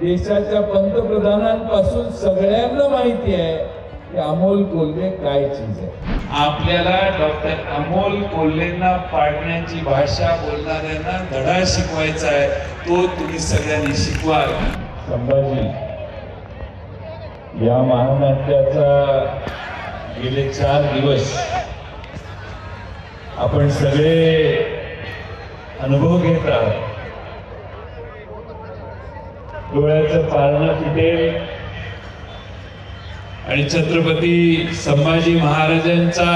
देशाच्या पंतप्रधानांपासून सगळ्यांना माहिती आहे की अमोल कोल्हे काय चीज आहे. आपल्याला डॉक्टर अमोल कोल्हेंना पाडण्याची भाषा बोलणाऱ्यांना धडा शिकवायचा आहे तो तुम्ही सगळ्यांनी शिकवा संभाजी या महानाट्याचा गेले चार दिवस आपण सगळे अनुभव घेत आहात. डोळ्याचं पारणं फिटेल. आणि छत्रपती संभाजी महाराजांचा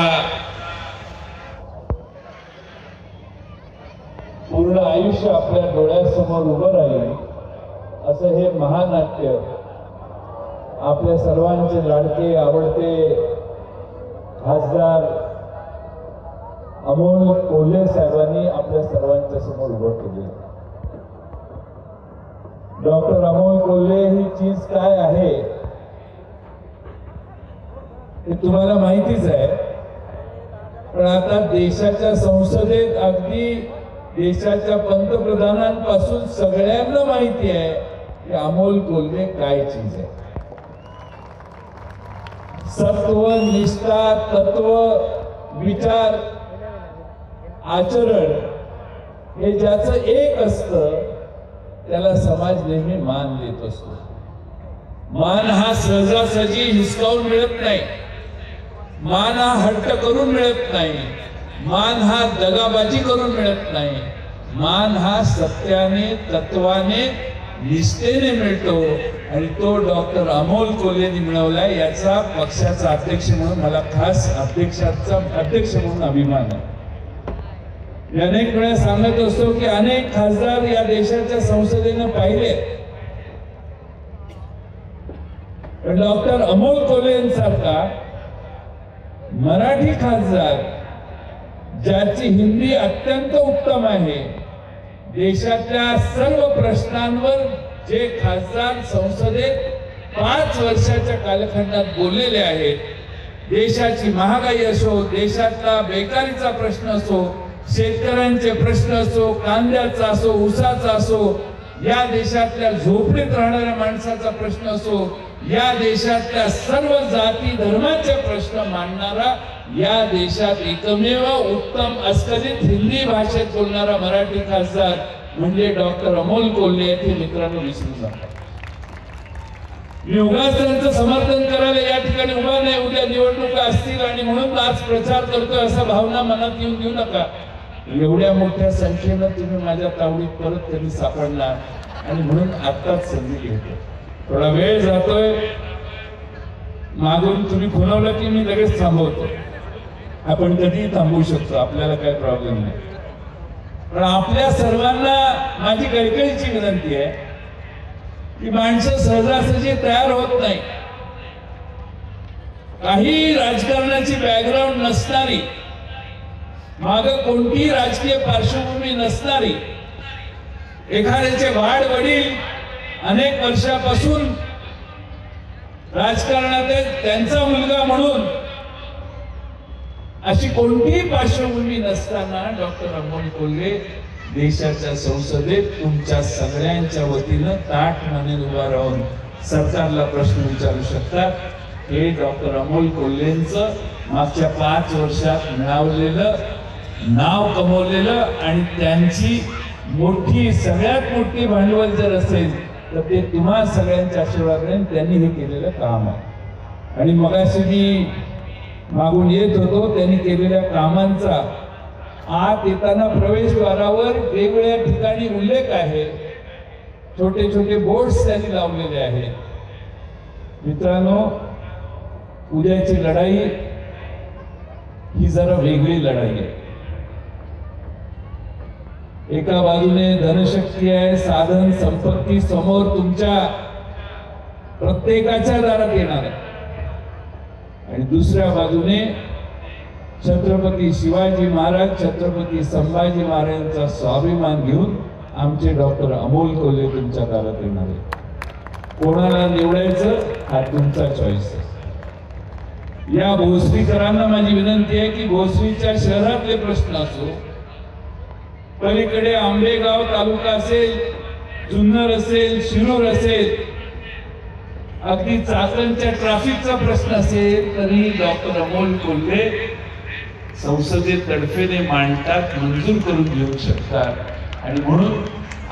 पूर्ण आयुष्य आपल्या डोळ्यासमोर उभं राहील असं हे महानाट्य आपल्या सर्वांचे लाडके आवडते खासदार अमोल कोल्हे साहेबांनी आपल्या सर्वांच्या समोर उभं केले डॉक्टर अमोल कोल्हे ही चीज काय आहे? हे तुम्हाला माहितीच आहे. पण आता देशाच्या संसदेत अगदी देशाच्या पंतप्रधानांपासून सगळ्यांना माहिती आहे की अमोल कोल्हे काय चीज आहे. सत्व निष्ठा तत्व विचार आचरण हे ज्याचं एक असतं त्याला समाज नेहमी मान देत असतो. मान हा सहजासहजी हिसकावून मिळत नाही. मान हा हट्ट करून मिळत नाही. मान हा दगाबाजी करून मिळत नाही. मान हा सत्याने तत्वाने निष्ठेने मिळतो आणि तो डॉक्टर अमोल कोलेनी मिळवला याचा पक्षाचा अध्यक्ष म्हणून मला खास अध्यक्षाचा अध्यक्ष म्हणून अभिमान आहे. मी अनेक वेळा सांगत असतो की अनेक खासदार या देशाच्या संसदेनं पाहिले. पण डॉक्टर अमोल कोल्हेंसारखा मराठी खासदार ज्याची हिंदी अत्यंत उत्तम आहे देशातल्या सर्व प्रश्नांवर जे खासदार संसदेत पाच वर्षाच्या कालखंडात बोललेले आहेत देशाची महागाई असो देशातला बेकारीचा प्रश्न असो शेतकऱ्यांचे प्रश्न असो कांद्याचा असो ऊसाचा असो या देशातल्या झोपडीत राहणाऱ्या माणसाचा प्रश्न असो या देशातल्या सर्व जाती धर्माचे प्रश्न मांडणारा या देशात एकमेव उत्तम अस्खलित हिंदी भाषेत बोलणारा मराठी खासदार म्हणजे डॉक्टर अमोल कोल्हे येथे मित्रांनो विसरू नका मी उगाच त्यांचं समर्थन करायला या ठिकाणी उभा नाही उद्या निवडणुका असतील आणि म्हणून आज प्रचार करतोय असा भावना मनात येऊन देऊ नका. एवढ्या मोठ्या संख्येनं तुम्ही माझ्या तावडीत परत कधी सापडला? आणि म्हणून आत्ताच संधी घेतो थोडा वेळ जातोय. मागून तुम्ही खुनवलं की मी लगेच थांबवतो. आपण कधीही थांबवू शकतो आपल्याला काही प्रॉब्लेम नाही. पण आपल्या सर्वांना माझी कळकळीची विनंती आहे की माणसं सहजासहजी तयार होत नाही. काही राजकारणाची बॅकग्राऊंड नसणारी माग कोणतीही राजकीय पार्श्वभूमी नसणारी एखाद्याचे वाढ वडील अनेक वर्षापासून राजकारणात त्यांचा मुलगा म्हणून अशी कोणतीही पार्श्वभूमी नसताना डॉक्टर अमोल कोल्हे देशाच्या संसदेत तुमच्या सगळ्यांच्या वतीनं ताट माने उभा राहून सरकारला प्रश्न विचारू शकतात हे डॉक्टर अमोल कोल्हेंचं मागच्या पाच वर्षात मिळवलेलं नाव कमवलेलं आणि त्यांची मोठी सगळ्यात मोठी भांडवल जर असेल तर ते तुम्हा सगळ्यांच्या आशीर्वादाने त्यांनी हे केलेलं काम आहे. आणि मगाशी मी मागून येत होतो त्यांनी केलेल्या कामांचा आत येताना प्रवेशद्वारावर वेगवेगळ्या ठिकाणी उल्लेख आहे. छोटे छोटे बोर्ड्स त्यांनी लावलेले आहेत. मित्रांनो उद्याची लढाई ही जरा वेगळी लढाई आहे. एका बाजूने धनशक्ती आहे साधन संपत्ती समोर तुमच्या प्रत्येकाच्या दारात येणार आहे. आणि दुसऱ्या बाजूने छत्रपती शिवाजी महाराज छत्रपती संभाजी महाराजांचा स्वाभिमान घेऊन आमचे डॉक्टर अमोल कोल्हे तुमच्या दारात येणार आहे कोणाला निवडायचं हा तुमचा चॉईस आहे. या भोसरीकरांना माझी विनंती आहे की भोसरीच्या शहरातले प्रश्न असो पलीकडे आंबेगाव तालुका असेल जुन्नर असेल शिरूर असेल अगदी चाकणच्या ट्रॅफिकचा प्रश्न असेल तरी डॉक्टर अमोल कोल्हे संसदेत तडफेने मांडतात मंजूर करून घेऊ शकतात. आणि म्हणून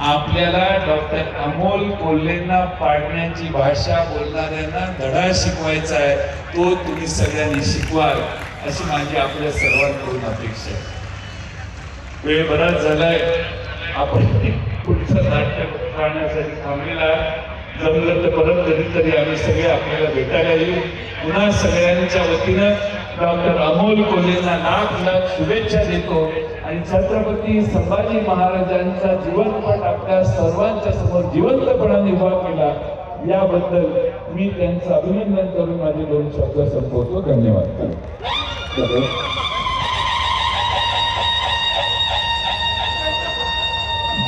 आपल्याला डॉक्टर अमोल कोल्हेंना पाडण्याची भाषा बोलणाऱ्यांना धडा शिकवायचा आहे तो तुम्ही सगळ्यांनी शिकवाल अशी माझी आपल्या सर्वांकडून अपेक्षा आहे. वेळ बराच झालाय. आपण पुढचं नाट्य पाहण्यासाठी थांबलेला जमलं तर परत कधीतरी आम्ही सगळे आपल्याला भेटायला येऊ. पुन्हा सगळ्यांच्या वतीनं डॉक्टर अमोल कोलेंना लाख लाख शुभेच्छा देतो. आणि छत्रपती संभाजी महाराजांचा जीवनपट आपल्या सर्वांच्या समोर जिवंतपणाने उभा केला याबद्दल मी त्यांचं अभिनंदन करून माझे दोन शब्द संपवतो. धन्यवाद.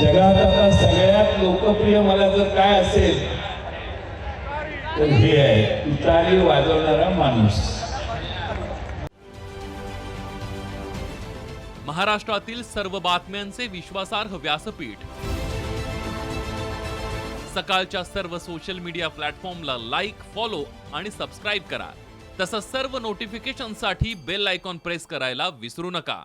जगात आता सगळ्यात लोकप्रिय मला जर काय असेल तर हे आहे तुतारी वाजवणारा माणूस. महाराष्ट्रातील सर्व बातम्यांचे विश्वासार्ह व्यासपीठ. सकाळच्या सर्व सोशल मीडिया प्लॅटफॉर्मला लाईक फॉलो आणि सबस्क्राईब करा. तसंच सर्व नोटिफिकेशनसाठी बेल आयकॉन प्रेस करायला विसरू नका.